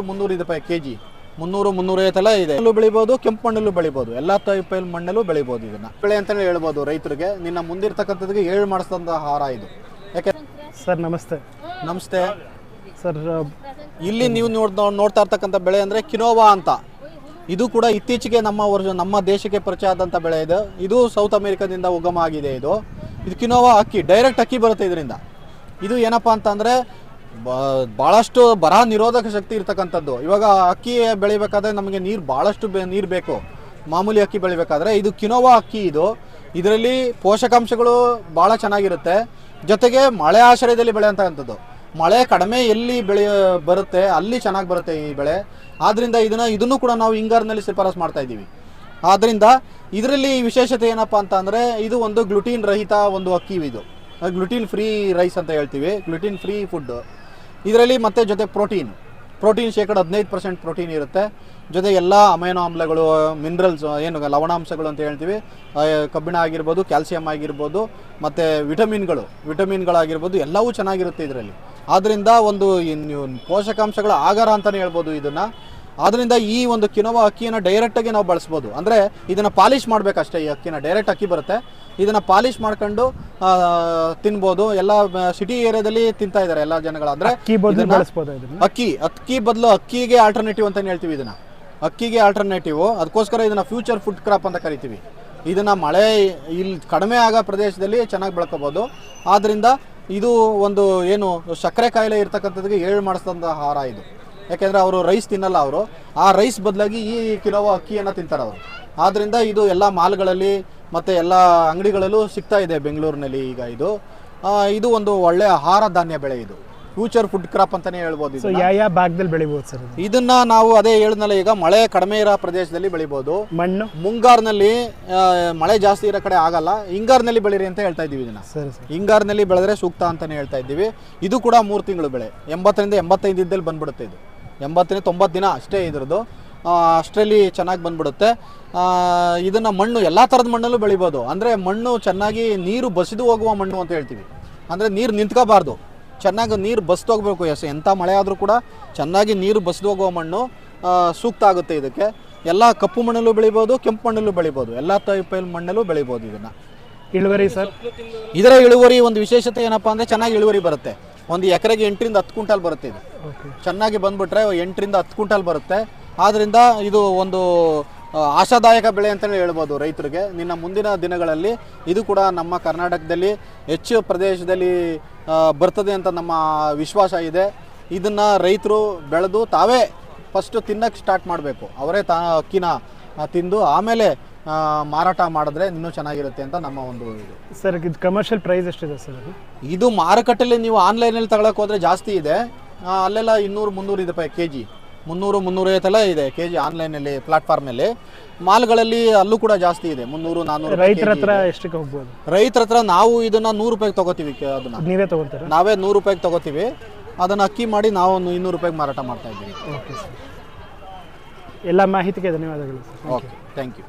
ಮುನ್ನೂರು ರೂಪಾಯಿ K G ಮುನ್ನೂರು ಮುನ್ನೂರೈವತ್ತೆಲ್ಲ ಇದೆ. ಮಣ್ಣಲ್ಲೂ ಬೆಳಿಬೋದು ಕೆಂಪು ಮಣ್ಣಲ್ಲೂ ಬೆಳಿಬೋದು. ಎಲ್ಲ ಟೈಪ್ ಮಣ್ಣಲ್ಲೂ ಬೆಳಿಬೋದು ಇದನ್ನ. ಬೆಳೆ ಅಂತಲೇ ಹೇಳ್ಬೋದು ರೈತರಿಗೆ. ನಿನ್ನ ಮುಂದಿರ್ತಕ್ಕಂಥದ್ದಕ್ಕೆ ಏಳು ಮಾಡಿಸಿದಂಥ ಆಹಾರ ಇದು. ಯಾಕೆ? ಸರ್ ನಮಸ್ತೆ. ನಮಸ್ತೆ. ಸರ್ ಇಲ್ಲಿ ನೀವು ನೋಡ್ ನೋಡ್ತಾ ಇರ್ತಕ್ಕಂಥ ಬೆಳೆ ಅಂದರೆ ಕಿನೋವಾ ಅಂತ. ಇದು ಕೂಡ ಇತ್ತೀಚೆಗೆ ನಮ್ಮ ವರ್ಷ ನಮ್ಮ ದೇಶಕ್ಕೆ ಪರಿಚಯ ಆದಂಥ ಬೆಳೆ ಇದು. ಇದು ಸೌತ್ ಅಮೆರಿಕಾದಿಂದ ಉಗಮ ಆಗಿದೆ ಇದು. ಇದು ಕಿನೋವಾ ಅಕ್ಕಿ ಡೈರೆಕ್ಟ್ ಅಕ್ಕಿ ಬರುತ್ತೆ ಇದರಿಂದ. ಇದು ಏನಪ್ಪ ಅಂತಂದರೆ ಭಾಳಷ್ಟು ಬರ ನಿರೋಧಕ ಶಕ್ತಿ ಇರ್ತಕ್ಕಂಥದ್ದು. ಇವಾಗ ಅಕ್ಕಿ ಬೆಳಿಬೇಕಾದ್ರೆ ನಮಗೆ ನೀರು ಭಾಳಷ್ಟು ಬೆ ನೀರು ಬೇಕು. ಮಾಮೂಲಿ ಅಕ್ಕಿ ಬೆಳಿಬೇಕಾದ್ರೆ ಇದು ಕಿನೋವಾ ಅಕ್ಕಿ ಇದು. ಇದರಲ್ಲಿ ಪೋಷಕಾಂಶಗಳು ಭಾಳ ಚೆನ್ನಾಗಿರುತ್ತೆ. ಜೊತೆಗೆ ಮಳೆ ಆಶ್ರಯದಲ್ಲಿ ಬೆಳೆಯಂತಕ್ಕಂಥದ್ದು. ಮಳೆ ಕಡಿಮೆ ಎಲ್ಲಿ ಬೆಳೆಯ ಬರುತ್ತೆ, ಅಲ್ಲಿ ಚೆನ್ನಾಗಿ ಬರುತ್ತೆ ಈ ಬೆಳೆ. ಆದ್ದರಿಂದ ಇದನ್ನ ಇದನ್ನು ಕೂಡ ನಾವು ಹಿಂಗಾರಿನಲ್ಲಿ ಶಿಫಾರಸು ಮಾಡ್ತಾ ಇದ್ದೀವಿ. ಆದ್ದರಿಂದ ಇದರಲ್ಲಿ ವಿಶೇಷತೆ ಏನಪ್ಪ ಅಂತ ಇದು ಒಂದು ಗ್ಲುಟೀನ್ ರಹಿತ ಒಂದು ಅಕ್ಕಿ ಇದು. ಗ್ಲುಟೀನ್ ಫ್ರೀ ರೈಸ್ ಅಂತ ಹೇಳ್ತೀವಿ. ಗ್ಲುಟೀನ್ ಫ್ರೀ ಫುಡ್ ಇದರಲ್ಲಿ ಮತ್ತೆ ಜೊತೆ ಪ್ರೋಟೀನ್. ಪ್ರೋಟೀನ್ ಶೇಕಡ ಹದಿನೈದು ಪರ್ಸೆಂಟ್ ಪ್ರೋಟೀನ್ ಇರುತ್ತೆ. ಜೊತೆ ಎಲ್ಲ ಅಮೈನೋ ಆಮ್ಲಗಳು, ಮಿನರಲ್ಸ್, ಏನು ಲವಣಾಂಶಗಳು ಅಂತ ಹೇಳ್ತೀವಿ. ಕಬ್ಬಿಣ ಆಗಿರ್ಬೋದು, ಕ್ಯಾಲ್ಸಿಯಂ ಆಗಿರ್ಬೋದು, ಮತ್ತು ವಿಟಮಿನ್ಗಳು. ವಿಟಮಿನ್ಗಳಾಗಿರ್ಬೋದು, ಎಲ್ಲವೂ ಚೆನ್ನಾಗಿರುತ್ತೆ ಇದರಲ್ಲಿ. ಆದ್ದರಿಂದ ಒಂದು ಪೋಷಕಾಂಶಗಳ ಆಗಾರ ಅಂತಲೇ ಹೇಳ್ಬೋದು ಇದನ್ನು. ಆದ್ದರಿಂದ ಈ ಒಂದು ಕಿನೋವಾ ಅಕ್ಕಿಯನ್ನು ಡೈರೆಕ್ಟಾಗಿ ನಾವು ಬಳಸ್ಬೋದು. ಅಂದರೆ ಇದನ್ನು ಪಾಲಿಷ್ ಮಾಡಬೇಕಷ್ಟೇ ಈ ಅಕ್ಕಿನ ಡೈರೆಕ್ಟ್ ಅಕ್ಕಿ ಬರುತ್ತೆ. ಇದನ್ನು ಪಾಲಿಷ್ ಮಾಡ್ಕೊಂಡು ತಿನ್ಬೋದು. ಎಲ್ಲ ಸಿಟಿ ಏರಿಯಾದಲ್ಲಿ ತಿಂತಾ ಇದ್ದಾರೆ ಎಲ್ಲ ಜನಗಳು. ಅಂದರೆ ಅಕ್ಕಿ ಅಕ್ಕಿ ಅಕ್ಕಿ ಬದಲು ಅಕ್ಕಿಗೆ ಆಲ್ಟರ್ನೇಟಿವ್ ಅಂತ ಹೇಳ್ತೀವಿ ಇದನ್ನ. ಅಕ್ಕಿಗೆ ಆಲ್ಟರ್ನೇಟಿವ್ ಅದಕ್ಕೋಸ್ಕರ ಇದನ್ನ ಫ್ಯೂಚರ್ ಫುಡ್ ಕ್ರಾಪ್ ಅಂತ ಕರಿತೀವಿ. ಇದನ್ನ ಮಳೆ ಇಲ್ಲಿ ಕಡಿಮೆ ಆಗೋ ಪ್ರದೇಶದಲ್ಲಿ ಚೆನ್ನಾಗಿ ಬೆಳ್ಕೋಬೋದು. ಆದ್ದರಿಂದ ಇದು ಒಂದು ಏನು ಸಕ್ಕರೆ ಕಾಯಿಲೆ ಇರ್ತಕ್ಕಂಥದ್ದಿಗೆ ಏಳು ಮಾಡಿಸಿದಂಥ ಆಹಾರ ಇದು. ಯಾಕೆಂದರೆ ಅವರು ರೈಸ್ ತಿನ್ನಲ್ಲ ಅವರು. ಆ ರೈಸ್ ಬದಲಾಗಿ ಈ ಕಿಲೋ ಅಕ್ಕಿಯನ್ನು ತಿಂತಾರೆ ಅವರು. ಆದ್ದರಿಂದ ಇದು ಎಲ್ಲ ಮಾಲ್ಗಳಲ್ಲಿ ಮತ್ತು ಎಲ್ಲ ಅಂಗಡಿಗಳಲ್ಲೂ ಸಿಗ್ತಾ ಇದೆ ಬೆಂಗಳೂರಿನಲ್ಲಿ ಈಗ ಇದು. ಆ, ಇದು ಒಂದು ಒಳ್ಳೆಯ ಆಹಾರ ಧಾನ್ಯ ಬೆಳೆ ಇದು. ಫ್ಯೂಚರ್ ಫುಡ್ ಕ್ರಾಪ್ ಅಂತಾನೆ ಹೇಳ್ಬೋದು ಸೊ. ಯಾವ ಯಾವ ಭಾಗದಲ್ಲಿ ಬೆಳಿಬಹುದು ಸರ್ ಇದು? ಇದನ್ನ ನಾವು ಅದೇ ಹೇಳಿದ್ನಲ್ಲ ಈಗ ಮಳೆ ಕಡಿಮೆ ಇರೋ ಪ್ರದೇಶದಲ್ಲಿ ಬೆಳಿಬಹುದು ಮಣ್ಣು? ಮುಂಗಾರಿನಲ್ಲಿ ಮಳೆ ಜಾಸ್ತಿ ಇರೋ ಕಡೆ ಆಗಲ್ಲ. ಹಿಂಗಾರಿನಲ್ಲಿ ಬೆಳೀರಿ ಅಂತ ಹೇಳ್ತಾ ಇದ್ದೀವಿ ಇದನ್ನ. ಹಿಂಗಾರಿನಲ್ಲಿ ಬೆಳೆದ್ರೆ ಸೂಕ್ತ ಅಂತಾನೆ ಹೇಳ್ತಾ ಇದ್ದೀವಿ. ಇದು ಕೂಡ ಮೂರು ತಿಂಗಳು ಬೆಳೆ. ಎಂಬತ್ತರಿಂದ ಎಂಬತ್ತೈದು ದಿನದಲ್ಲಿ ಬಂದ್ಬಿಡುತ್ತೆ ಇದು. ಎಂಬತ್ತರಿಂದ ತೊಂಬತ್ತು ದಿನ ಅಷ್ಟೇ ಇದ್ರದ್ದು. ಅಷ್ಟರಲ್ಲಿ ಚೆನ್ನಾಗಿ ಬಂದ್ಬಿಡುತ್ತೆ. ಇದನ್ನು ಮಣ್ಣು ಎಲ್ಲ ಥರದ ಮಣ್ಣಲ್ಲೂ ಬೆಳಿಬೋದು. ಅಂದರೆ ಮಣ್ಣು ಚೆನ್ನಾಗಿ ನೀರು ಬಸಿದು ಹೋಗುವ ಮಣ್ಣು ಅಂತ ಹೇಳ್ತೀವಿ. ಅಂದರೆ ನೀರು ನಿಂತ್ಕೋಬಾರ್ದು. ಚೆನ್ನಾಗಿ ನೀರು ಬಸ್ದು ಹೋಗಬೇಕು. ಎಸ್ ಎಂಥ ಮಳೆ ಆದರೂ ಕೂಡ ಚೆನ್ನಾಗಿ ನೀರು ಬಸ್ದು ಹೋಗುವ ಮಣ್ಣು ಸೂಕ್ತ ಆಗುತ್ತೆ ಇದಕ್ಕೆ. ಎಲ್ಲ ಕಪ್ಪು ಮಣ್ಣಲ್ಲೂ ಬೆಳಿಬೋದು ಕೆಂಪು ಮಣ್ಣಲ್ಲೂ ಬೆಳಿಬೋದು. ಎಲ್ಲ ಟೈಪ್ ಮಣ್ಣಲ್ಲೂ ಬೆಳಿಬೋದು ಇದನ್ನು. ಇಳುವರಿ ಸರ್? ಇದರ ಇಳುವರಿ ಒಂದು ವಿಶೇಷತೆ ಏನಪ್ಪಾ ಅಂದರೆ ಚೆನ್ನಾಗಿ ಇಳುವರಿ ಬರುತ್ತೆ. ಒಂದು ಎಕರೆಗೆ ಎಂಟರಿಂದ ಹತ್ತು ಕ್ವಿಂಟಾಲ್ ಬರುತ್ತೆ ಇದು. ಚೆನ್ನಾಗಿ ಬಂದ್ಬಿಟ್ರೆ ಎಂಟರಿಂದ ಹತ್ತು ಕ್ವಿಂಟಲ್ ಬರುತ್ತೆ. ಆದ್ದರಿಂದ ಇದು ಒಂದು ಆಶಾದಾಯಕ ಬೆಳೆ ಅಂತಲೇ ಹೇಳ್ಬೋದು ರೈತರಿಗೆ. ನಿನ್ನ ಮುಂದಿನ ದಿನಗಳಲ್ಲಿ ಇದು ಕೂಡ ನಮ್ಮ ಕರ್ನಾಟಕದಲ್ಲಿ ಹೆಚ್ಚು ಪ್ರದೇಶದಲ್ಲಿ ಬರ್ತದೆ ಅಂತ ನಮ್ಮ ವಿಶ್ವಾಸ ಇದೆ. ಇದನ್ನು ರೈತರು ಬೆಳೆದು ತಾವೇ ಫಸ್ಟು ತಿನ್ನಕ್ಕೆ ಸ್ಟಾರ್ಟ್ ಮಾಡಬೇಕು. ಅವರೇ ತಾ ಅಕ್ಕಿನ ತಿಂದು ಆಮೇಲೆ ಮಾರಾಟ ಮಾಡಿದ್ರೆ ಇನ್ನೂ ಚೆನ್ನಾಗಿರುತ್ತೆ ಅಂತ ನಮ್ಮ ಒಂದು ಇದು. ಸರ್ ಇದು ಕಮರ್ಷಿಯಲ್ ಪ್ರೈಸ್ ಎಷ್ಟಿದೆ ಸರ್ ಇದು ಮಾರುಕಟ್ಟೆಯಲ್ಲಿ ನೀವು ಆನ್ಲೈನಲ್ಲಿ ತಗೊಳಕ್ಕೆ ಹೋದರೆ ಜಾಸ್ತಿ ಇದೆ. ಅಲ್ಲೆಲ್ಲ ಇನ್ನೂರು ಮುನ್ನೂರು ರೂಪಾಯಿ ಕೆ ಜಿ ಮುನ್ನೂರು ಮುನ್ನೂರೈವತ್ತೆಲ್ಲ ಇದೆ ಕೆ ಜಿ ಆನ್ಲೈನಲ್ಲಿ ಪ್ಲಾಟ್ಫಾರ್ಮಲ್ಲಿ. ಮಾಲ್ಗಳಲ್ಲಿ ಅಲ್ಲೂ ಕೂಡ ಜಾಸ್ತಿ ಇದೆ ಮುನ್ನೂರು ನಾನ್ನೂರು ರೈತರ ಹತ್ರ ಎಷ್ಟಕ್ಕೆ ಹೋಗ್ಬೋದು? ರೈತರ ಹತ್ರ ನಾವು ಇದನ್ನ ನೂರು ರೂಪಾಯಿಗೆ ತಗೋತೀವಿ ಕೆ- ಅದನ್ನ. ನೀವೇ ತಗೊಂತೀರಾ ನಾವೇ ನೂರು ರೂಪಾಯಿಗೆ ತಗೋತೀವಿ. ಅದನ್ನ ಅಕ್ಕಿ ಮಾಡಿ ನಾವು ಒಂದು ಇನ್ನೂರು ರೂಪಾಯಿಗೆ ಮಾರಾಟ ಮಾಡ್ತಾ ಇದ್ದೀವಿ. Okay sir. ಎಲ್ಲ ಮಾಹಿತಿಗೆ ಧನ್ಯವಾದಗಳು ಸರ್. Okay thank you